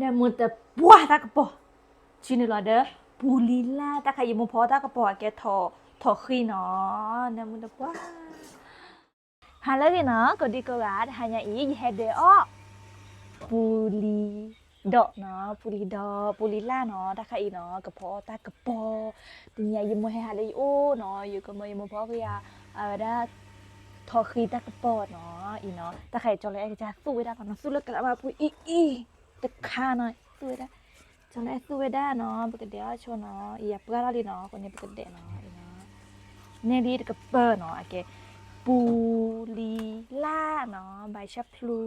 นมุตะปัวตากระปอชินลอเด้อปูลีล่าตาใครยิมพอตากระปอแกทอทอขี้เนาะเนมุตะปัวฮัลโหลกินะกดีกว่ฮันยาอีเฮเดอปูลีดอกเนาะปูลีดอปูลีล่าเนาะตาขยิเนาะกระพอตากระปอติยายิมเฮฮาเลยโอเนาะอยู่กับมยิมพอก็ยาเออได้ทอคือตะกปอเนาะอีเนาะตะไครจอเลยจะสู้ได้ก่อนเนาะสู้แล้วกลับมาพูอีอี ตึกค่าหน่อยสู้ได้จัได้สู้ได้เนาะปกติเดี๋ยวชวนเนาะอีอย่าเพื่อเราดีเนาะคนนี้ปกติเนาะอีเนาะเนี่ยดีกับเปอร์เนาะโอเคปูลีล่าเนาะใบชะพลู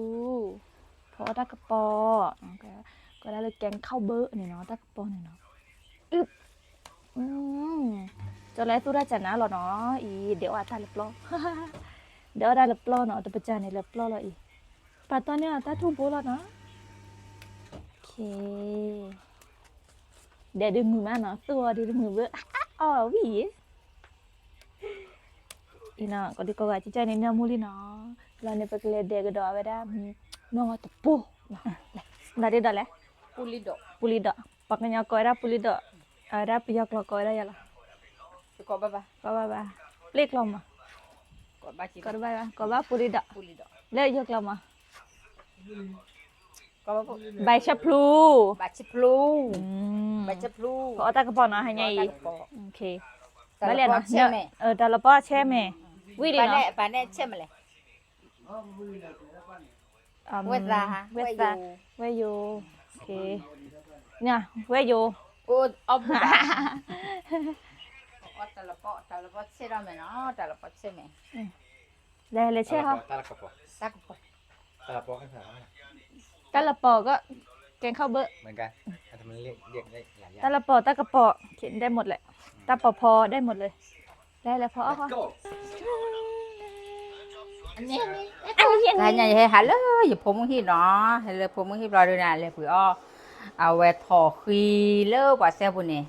เพรตักระปอก็ได้เลยแกงข้าวเบอร์เนี่ยเนาะตักระปอเนี่ยเนาะอึบอืมจะไล่ตู้ได้จัดนะหรอเนาะอีเดี๋ยวอาตาเล็บล้อเดี๋ยวได้เล็บล้อเนาะแต่ประจานในเล็บล้อเราอีป่าตอนเนี้ยตาทุ่งโบแล้วนะ เค เดี๋ยวดึงมือมาเนาะตัวดึงมือเบอร์ อ๋อหวี ina ko di ko ga chicha ni na muli na la ne pe kle de ga do ave da no ga to po la de da le Pulido. puli da pak nya ko ra puli da ara pi yak lo ko ra ya la Kau baba. ko ba ba plek lo ma Kau baca. ko ba ba ko ba puli da Pulido. le yak lo ma Kau baba. ใบชะพลู Baca flu. อืม Baca flu. ขอตะกระปอนเนาะให้ใหญ่อีก Kau โอเค tak มา apa. เรียน Tak เนาะ apa. เนี่ย Cemeh. เออแต่ละป้อแช่แม่วิดีเนาะ Panek, panek cemeh. อืม Wet lah. เวทาเวยูโอเคเนี่ยเวยู Oh, oh, bukan. Oh, tak lepas, tak lepas cemeh mana? Tak lepas cemeh. เลยเลยใช่ค่ะตาละกระป๋อ Tak apa. ตาละปอกันสาม ตะละปอก็แกงข้าวเบอร์เหมือนกันแต่มันเรียกเรียกได้หลายอย่าตะงละปอตะกระปอเขียนได้หมดแหละตะปอพอได้หมดเลย ได้เลยพอค่ะ Ni, ni. อันนี้อัน Tanya นี้ ya, halo, ya pun hi no. Halo pun hi bro na le pu o. เอาไว้ถอคีเลิกว่าแซ่บุเนี่ย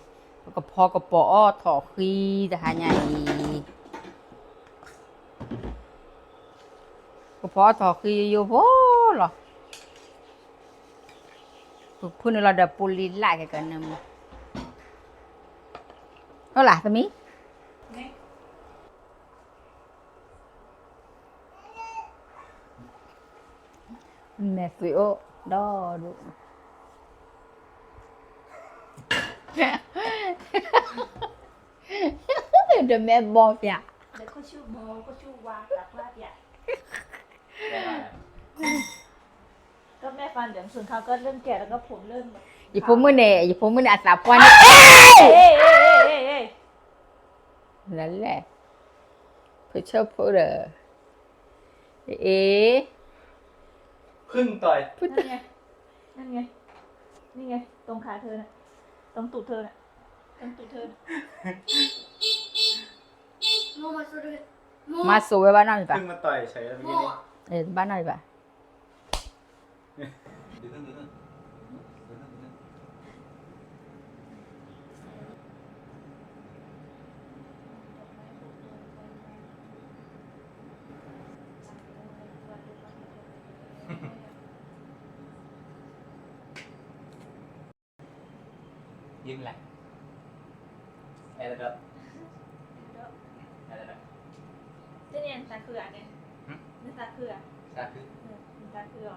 ก็พอกระป๋อถอคีแต่หาใหญ่ก็พอถอคีอยู่โว้หรอ พูดเราเดปูลินไล่กันนึงเท่าไหร่ตะมิแม่ฟิโอดอดู เดี๋ยวแม่บอกอย่า เดี๋ยวก็ชื่อโมก็ชื่อวาตักว่าใหญ่ ก็แม่ฟันเดี๋ยวส่วนเขาก็เริ่มแก่แล้วก็ผมเริ่มแบบอย่าพูดมือเนี่ยอย่าพูดมือเนี่ยอาสาปวนเอ้ยเอ้ยเอ้ยเอ้ยเอ้ยนั่นแหละเพื่อชอบพูดเออเอ๊ะพึ่งต่อยนั่นไงนั่นไงนี่ไง ตรงขาเธอน่ะตรงตูดเธอน่ะตรงตูดเธอน่ะมาสู่ไว้บ้านหน่อยป่ะพึ่งมาต่อยเฉยแล้วเมื่อกี้นี้เออบ้ đứng lên đứng lên đứng lên đứng lên dừng lại đây là được đây là được 这年啥去啊？呢？那啥去啊？啥去？嗯，啥去哦？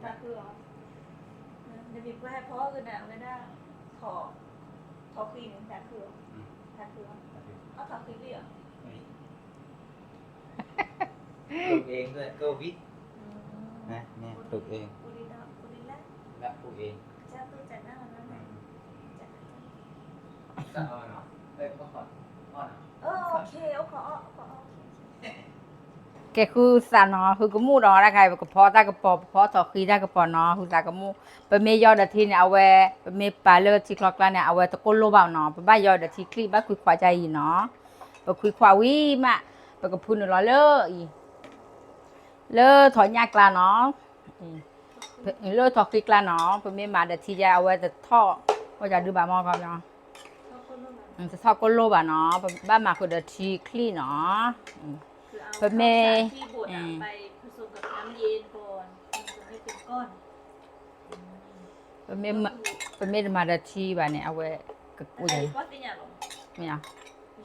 แต่คือเนี่ยหึนี่ตาเคือคือเออตาเคือเหรอฮะตาเคือเหรอเออเดี๋ยวมีก็ให้พ่อกันะไม่ได้ขอขอควีนตาเคืออืมตาเคือซาคือเอาตาเคือดิเหรอนี่ปลูกเองด้วยก็วิทนะเนี่ยปลูกเองปุริดาปุริละและปลูกเองเจ้าตู้จัดหน้ามันนั่นะมจัดหน้าจะเอาเนาะเอ้ยก็ขออ้อนเออโอเคเอาขอเอาขอเอ แกคือสานอคือก็มูดอนะใครก็พอตากระป๋อพอถอคีได้กระป๋อนอคือตากระมูไปเมยอดทีเนี่ยเอาไว้ไปเมปลาเลือดที่คลอกแล้วเนี่ยเอาไว้ตะกุโลบ่าวนอไปบ้ายอดทีคลิปบ้าคุยควาใจอีเนาะไปคุยควาวิมาไปกับพูนรอเลออีเลอถอยยากลาเนาะเลอถอคลิกลาเนาะไปเมมาเดทีจะเอาไว้แต่ท่อว่าจะดูบ่ามอครับเนาะเอาคนละหน่อยอืมจะท่อกุโลบ่าเนาะบ้านมาคือเดทีคลีเนาะ อืม คือเอา เพิ่มเม ข้าวสารที่บด อื อะ ม ไปผสมกับน้ำเย็นก่อนผสมให้เป็นก้อน ပမေပမေမာဒချီပါနဲ့အဝဲကကူရ ဘာတင်ရလို့ မရ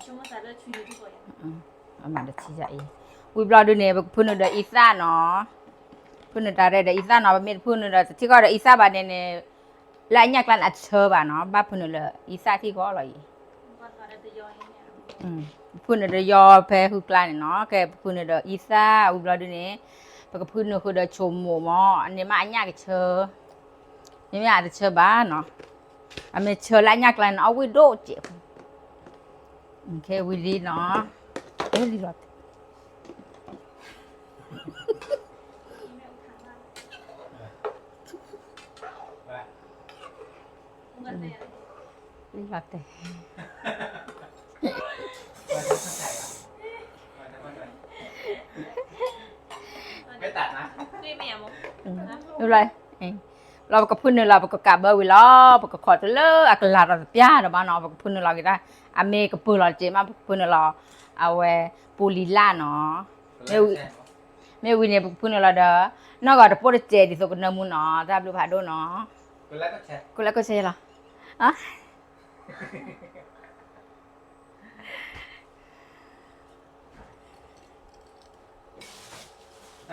ရှုံးမစားတဲ့ချွေးတူပေါ်ရ အမဒချီကြအေးဝီဘလာဒနေဖုန်ဒအီစာနော်ဖုန်ဒါရဲအီစာနော်ပမေဖုန်ဒတိကတော့အီစာပါနေနေလာညက်ကလန်အချောပါနော်ဘာဖုန်လအီစာတိကောလော် ဘာသာတဲ့ကြောင်းရင်းရ อืมพู นเดยอเพฮุกลานเนาะแกพูนเดอีซาอุบลอดนี่ปกพูนคือเดชมหมู่มออันนี้มาอันยากเชอนี่ไม่อาจจะเชอบ้าเนาะอันนี้เชอละยากลานเอาวิโดเจ็บโอเควิดีเนาะเอ้ยดีรอด มึงกันเนี่ย ดีรอดเต ไม่ตัดนะ นี่ไม่ยามดูไรเราก็พูดเนเราปกกาเบอร์วิลอปกขอจะเลิกอากลาเราพิยาเราบ้านเราปกพูดเนเราก็ได้อเมก็พูดเราเจมาปกพูดเนเราเอาเวปูลิล่าเนาะไม่ไม่วินเนี่ยปกพูดเนเราเด้อนอกจากพูดเจดิสกุลเนมูเนาะถ้าดูผ่าด้วยเนาะกูณแล้วก็เชร์คุณแล้วก็เชร์เหรออะ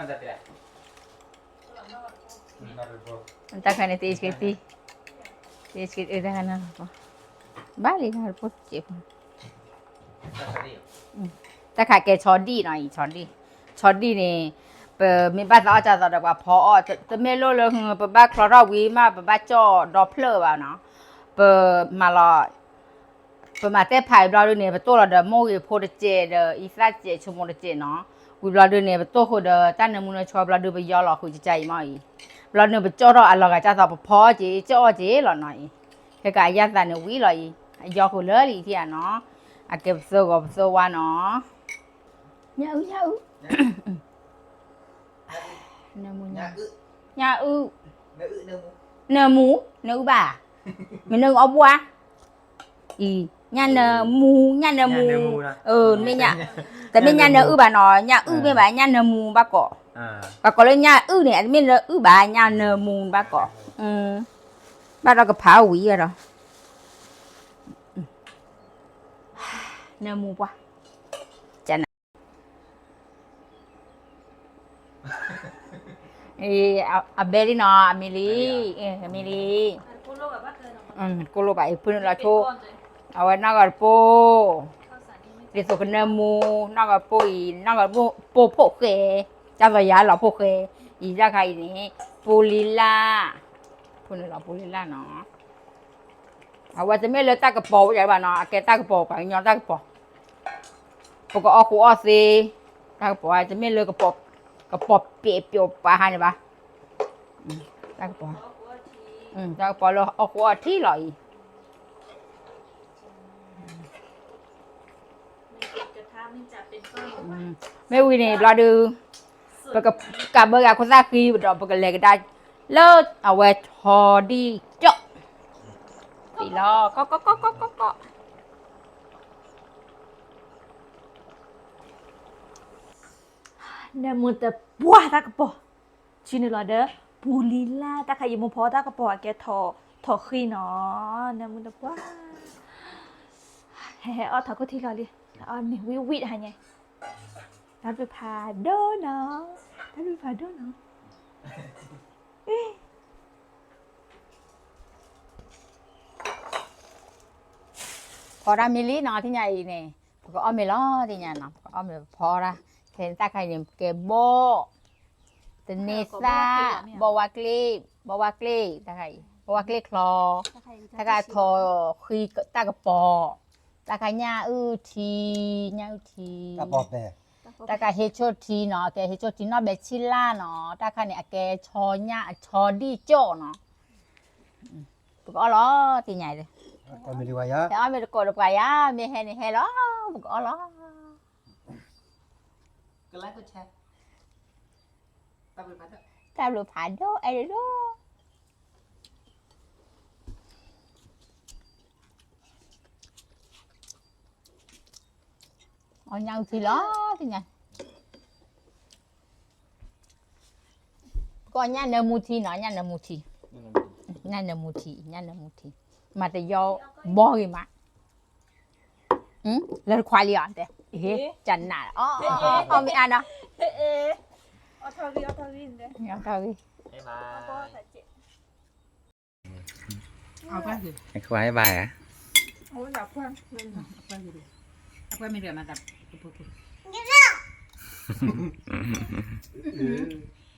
Andate. তাখানে তেজ কেতি তেজ কেতি এটা খানা হবো বালি ঘর পড়ছে তাখা কে ছডি নাই ছডি ছডি নে มีบ้านเราจะตอนว่าพอจะไม่รู้เลยคือบ้านคลอร์วีมาบ้านจ่อดอเพลอว่าเนาะเปิดมาลอเปิดมาเต้ไผ่เราเนี่ยประตูเราเดโมยโพดเจเดอีสระเจชุมโมเจเนาะ ဝီဘလာဒုနေဘတော့ဟုတ်တာနမူနာချောဘလာဒုဘယောလာခုကြကြိုင်မိုင်ဘလာဒုဘကြောတော့အလောကကြတာဖောကြီးကြောကြီးလောနိုင်ခက်ကရတန်ဝီလောကြီးအယောခုလောလီတိရနော်အကပ်စောကပ်စောဝါနော်ညအူညအူနမူနာညအူနမူနမူနမူပါမနုံအပွားဤ nhà nè mù nhà nè mù. nhà mù ừ nên nhà tại bên nhà nè ư bà nói nhà ư bên bà nhà nè mù bà cỏ bà cỏ lên nhà ư này bên nờ ư bà nhà nè mù bà cỏ ừ. Bà đó có phá hủy rồi ừ. nè mù quá. Chả nè Ê, à, à bé đi nó, Amelie, Amelie. Cô lô bà bắt rồi. Ừ, cô lô bà ấy phun là chô. awak nak garpo dia tu kena mu nak garpo i nak garpo po po ke jasa ya la po ke i ja kai ni pulila pun la pulila no awak tu me le tak po ya ba no ke tak po pa nyo tak po po ko aku ase tak po ai tu me le ke po ke po pe pe pa ha ni ba tak po อืมจากปอลอออกว่าที่ลอย Ừ. mấy này lo được, và cả cả bơ gà có ra khi rồi bơ gà lề cái đai lơ à về thò đi. Chợ. Bị lo. Có có có có có có nên muốn tập bùa ta cái bò. Chỉ nên lo đỡ bù lì la ta khai một phó ta cái bò cái thò thò khi nó. Nên muốn tập bùa hè ở thò có thi lo đi. Ở mình vui vui hả nhỉ? ทัพพิพาโดน้องทัพพิพาโดน้อพอรามิลีนอที่ใหญ่เนี่ยก็อ้อมไมล้อที่ใหญ่นะก็อ้อมเลยพอละเห็นตาใครเนี่ยเก็บโบเตนิสตาบวากลีบวากลีตาใครบวากลีคลอตาใครทอคียตากระปอตาใครหญ้าอื้อทีหญาอื้อทีกระปอแปะ taka hecho thi nó cái hecho thi nó bé chi la nó taka nè à, cái cho nhà cho đi chỗ nó. Ừ. Có lo thì nhảy rồi ờ, còn mình đi quay á. Ơi mình còn được quay á mình hè này hè lo có lo cái lá của cha tao bị phản đó. Tao bị phản đó ai đó. Ở nhau thì đó thì nha. Có nhà nở mù thì nó nhà nè mù thì. Nhà nè mù thì. Nhà nè mù thì mà thì do bò gì mà. Ừ lần khoai liền đấy ế chẳng nào ó, ờ ờ ờ mình ăn đó ế ờ thao vi ờ thao vi đấy ờ thao vi bye. Ờ, không ai bài à? Ôi, đọc qua. Đọc qua gì đi. Đọc qua mình rửa mặt đọc. yeah.